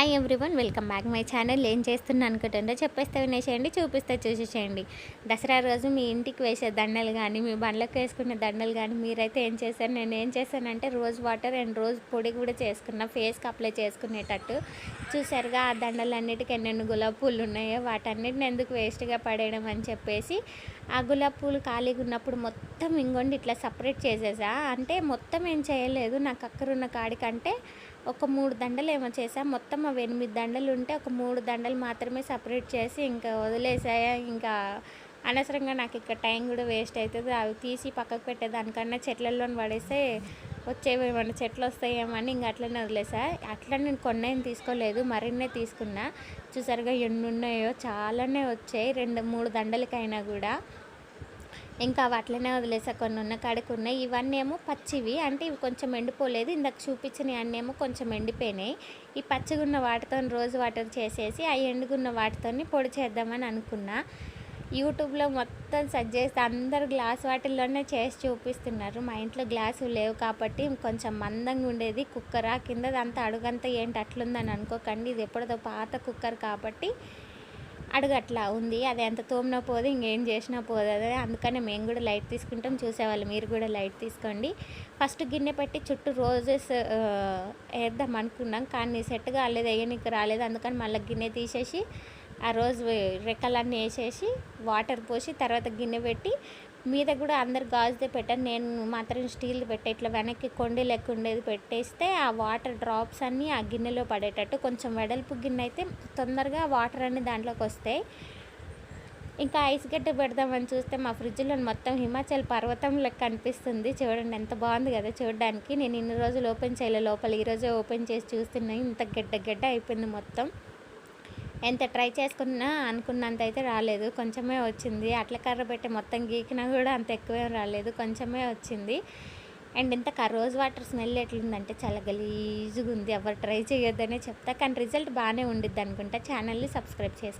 Hi everyone welcome back my channel ఏం చేస్తున్నా అనుకుంటుందో చెప్పేస్తే వినేసేయండి చూపిస్తే చూసేసేయండి. దసరా రోజు మీ ఇంటికి వేసే దండలు కానీ మీ బండ్లకు వేసుకునే దండలు కానీ మీరైతే ఏం చేశారు? నేను ఏం చేశానంటే రోజ్ వాటర్ అండ్ రోజ్ పొడి కూడా చేసుకున్నా ఫేస్కి అప్లై చేసుకునేటట్టు. చూసారుగా ఆ దండలన్నిటికీ ఎన్నెన్ని గులాబీ పూలు ఉన్నాయో వాటన్నిటిని ఎందుకు వేస్ట్గా పడేయడం అని చెప్పేసి ఆ గులాబీ పూలు ఖాళీగా ఉన్నప్పుడు మొత్తం ఇంగొండి ఇట్లా సపరేట్ చేసేసా. అంటే మొత్తం ఏం చేయలేదు నాకు అక్కరున్న కాడికంటే ఒక మూడు దండలు ఏమో చేసా మొత్తం అవి ఎనిమిది దండలు ఉంటే ఒక మూడు దండలు మాత్రమే సపరేట్ చేసి ఇంకా వదిలేసాయా. ఇంకా అనవసరంగా నాకు ఇక్కడ టైం కూడా వేస్ట్ అవుతుంది. అవి తీసి పక్కకు పెట్టేదానికన్నా చెట్లలో పడేస్తే వచ్చేవి ఏమన్నా చెట్లు వస్తాయేమని ఇంక అట్లనే వదిలేసా. అట్లా నేను కొన్నేం తీసుకోలేదు. మరిన్నే తీసుకున్నా. చూసారుగా ఎన్ని ఉన్నాయో చాలానే వచ్చాయి. రెండు మూడు దండలకైనా కూడా. ఇంకా అవి అట్లనే వదిలేసా. కొన్ని ఉన్న కాడికి ఉన్నాయి. ఇవన్నీ ఏమో పచ్చివి. అంటే ఇవి కొంచెం ఎండిపోలేదు. ఇందాక చూపించిన అన్నీ ఏమో కొంచెం ఎండిపోయినాయి. ఈ పచ్చిగున్న వాటితో రోజు వాటర్ చేసేసి ఆ ఎండుగున్న వాటితో పొడి చేద్దామని అనుకున్నా. యూట్యూబ్లో మొత్తం సెర్చ్ చేస్తే అందరు గ్లాస్ వాటిల్లోనే చేసి చూపిస్తున్నారు. మా ఇంట్లో గ్లాసు లేవు కాబట్టి కొంచెం మందంగా ఉండేది. కుక్కరా? కిందదంతా అడుగంతా ఏంటి? అట్లుందని అనుకోకండి. ఇది ఎప్పుడో పాత కుక్కర్ కాబట్టి అడుగట్లా ఉంది. అది ఎంత తోమినా పోదు ఇంకేం చేసినా పోదు. అదే అందుకనే మేము కూడా లైట్ తీసుకుంటాం. చూసేవాళ్ళు మీరు కూడా లైట్ తీసుకోండి. ఫస్ట్ గిన్నె పెట్టి చుట్టూ రోజెస్ వేద్దాం అనుకున్నాం. కానీ సెట్ కాలేదు వేయనికి రాలేదు. అందుకని మళ్ళీ గిన్నె తీసేసి ఆ రోజు రెక్కలన్నీ వేసేసి వాటర్ పోసి తర్వాత గిన్నె పెట్టి మీద కూడా అందరు గాజుదే పెట్టారు. నేను మాత్రం స్టీల్ పెట్టే. ఇట్లా వెనక్కి కొండి లెక్క ఉండేది పెట్టేస్తే ఆ వాటర్ డ్రాప్స్ అన్నీ ఆ గిన్నెలో పడేటట్టు కొంచెం వెడల్పు గిన్నె అయితే తొందరగా వాటర్ అన్ని దాంట్లోకి వస్తాయి. ఇంకా ఐస్ గడ్డ పెడదామని చూస్తే మా ఫ్రిడ్జ్లో మొత్తం హిమాచల్ పర్వతం లెక్క అనిపిస్తుంది. చూడండి ఎంత బాగుంది కదా చూడడానికి. నేను ఇన్ని రోజులు ఓపెన్ చేయలే లోపల ఈరోజే ఓపెన్ చేసి చూస్తున్నాయి ఇంత గడ్డ గడ్డ అయిపోయింది మొత్తం. ఎంత ట్రై చేసుకున్నా అనుకున్నంత అయితే రాలేదు. కొంచెమే వచ్చింది. అట్ల కర్ర పెట్టి మొత్తం గీకినా కూడా అంత ఎక్కువే రాలేదు. కొంచెమే వచ్చింది. అండ్ ఇంత రోజ్ వాటర్ స్మెల్ ఎట్లుందంటే చాలా గలీజుగా ఉంది ఎవరు ట్రై చేయొద్దనే చెప్తా. కానీ రిజల్ట్ బాగానే ఉండిద్ది అనుకుంటా ఛానల్ని సబ్స్క్రైబ్ చేసుకో